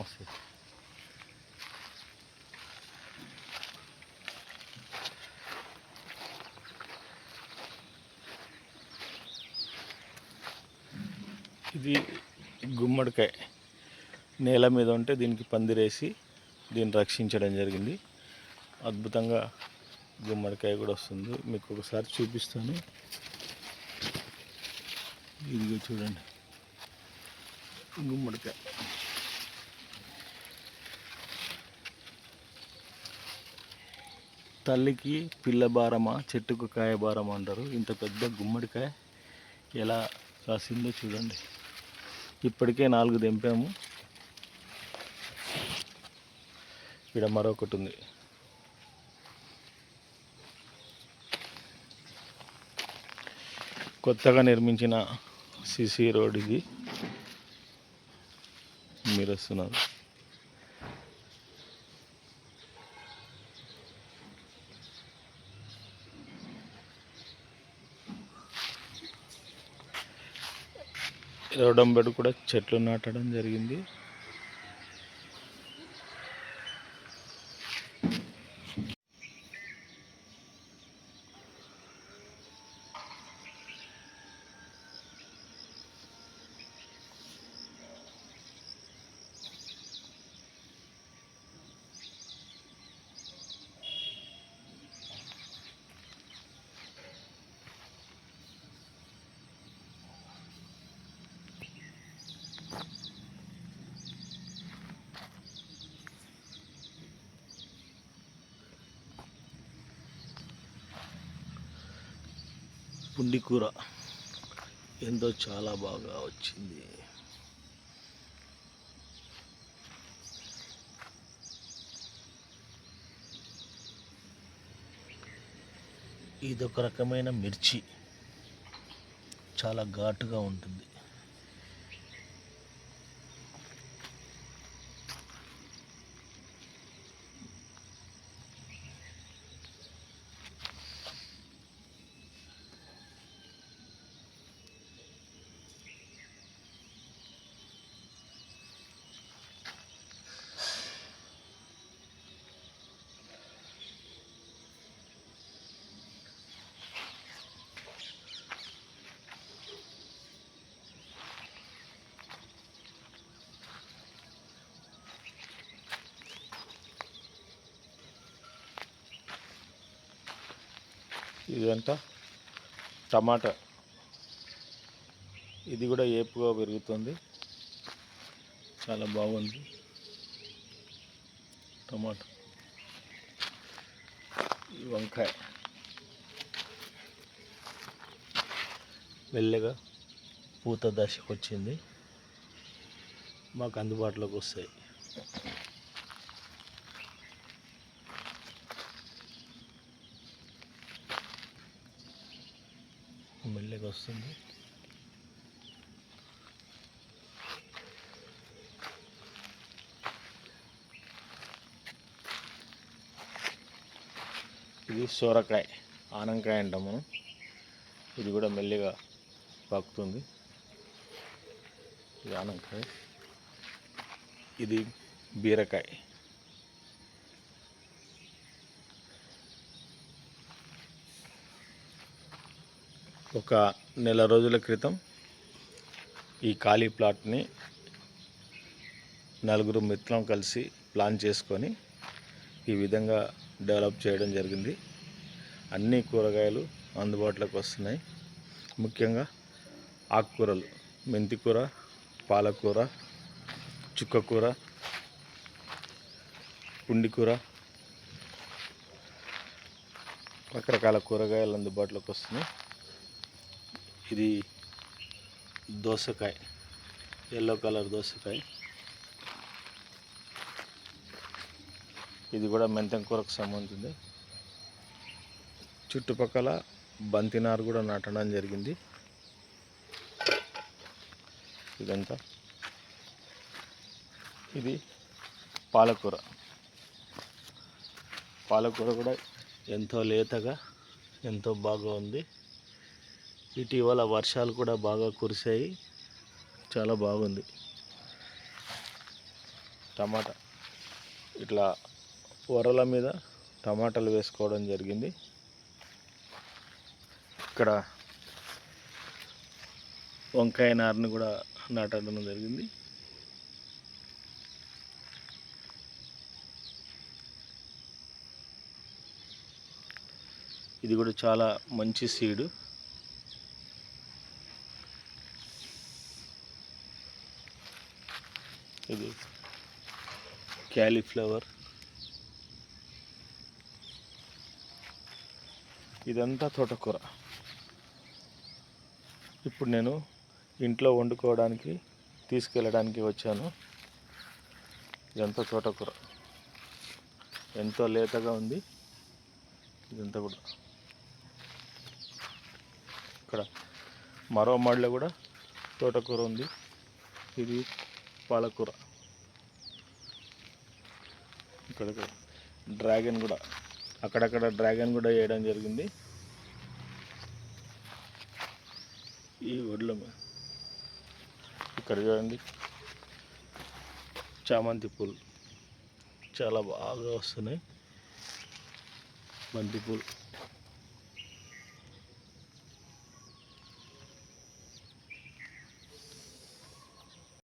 వస్తుంది ఇది గుమ్మడికాయ. నేల మీద ఉంటే దీనికి పందిరేసి దీన్ని రక్షించడం జరిగింది. అద్భుతంగా గుమ్మడికాయ కూడా వస్తుంది. మీకు ఒకసారి చూపిస్తాను. ఇదిగో చూడండి. గుమ్మడికాయ. తల్లికి పిల్ల భారమా చెట్టుకు కాయ భారమా అంటారు. ఇంత పెద్ద గుమ్మడికాయ ఎలా కాసిందో చూడండి. ఇప్పటికే నాలుగు దింపాము ఇక్కడ మరొకటి ఉంది. కొత్తగా నిర్మించిన సిసి రోడ్ ఇది. మీరు వస్తున్నారు. రోడ్డం బెడ్ కూడా చెట్లు నాటడం జరిగింది. పుండి కూర. ఎంతో చాలా బాగా వచ్చింది. ఇదొక రకమైన మిర్చి. చాలా ఘాటుగా ఉంటుంది. ఇదంతా టమాటా. ఇది కూడా ఏపుగా పెరుగుతుంది. చాలా బాగుంది. టమాటా. ఈ వంకాయ. మెల్లగా పూత దశకు వచ్చింది మాకు అందుబాటులోకి వస్తాయి. మెల్లగా వస్తుంది. ఇది సోరకాయ ఆనంకాయ అంటాం మనం. ఇది కూడా మెల్లిగా పాకుతుంది. ఇది ఆనంకాయ. ఇది బీరకాయ. ఒక నెల రోజుల క్రితం ఈ ఖాళీ ప్లాట్ని నలుగురు మిత్రం కలిసి ప్లాన్ చేసుకొని ఈ విధంగా డెవలప్ చేయడం జరిగింది. అన్ని కూరగాయలు అందుబాటులోకి వస్తున్నాయి. ముఖ్యంగా ఆకుకూరలు మెంతికూర పాలకూర చుక్కకూర పుండికూర రకరకాల కూరగాయలు అందుబాటులోకి వస్తున్నాయి. ఇది దోసకాయ ఎల్లో కలర్ దోసకాయ. ఇది కూడా మెంతం కూరకు సంబంధించింది. చుట్టుపక్కల బంతినారు కూడా నాటడం జరిగింది. ఇదంతా. ఇది పాలకూర. పాలకూర కూడా ఎంతో లేతగా ఎంతో బాగా ఉంది. ఇటీవల వర్షాలు కూడా బాగా కురిశాయి. చాలా బాగుంది. టమాటా. ఇట్లా వరల మీద టమాటాలు వేసుకోవడం జరిగింది. ఇక్కడ వంకాయ నారుని కూడా నాటడం జరిగింది. ఇది కూడా చాలా మంచి సీడు. ఇది. క్యాలీఫ్లవర్. ఇదంతా తోటకూర. ఇప్పుడు నేను ఇంట్లో వండుకోవడానికి తీసుకెళ్ళడానికి వచ్చాను. ఇదంతా తోటకూర. ఎంతో లేతగా ఉంది. ఇదంతా కూడా. ఇక్కడ మరో మడిలో కూడా తోటకూర ఉంది. ఇది పాలకూర. ఇక్కడ డ్రాగన్ కూడా. అక్కడక్కడ డ్రాగన్ కూడా వేయడం జరిగింది. ఈ ఒడ్ల ఇక్కడ చూడండి. చామంతి పూలు. చాలా బాగా వస్తున్నాయి. బంతి పూలు.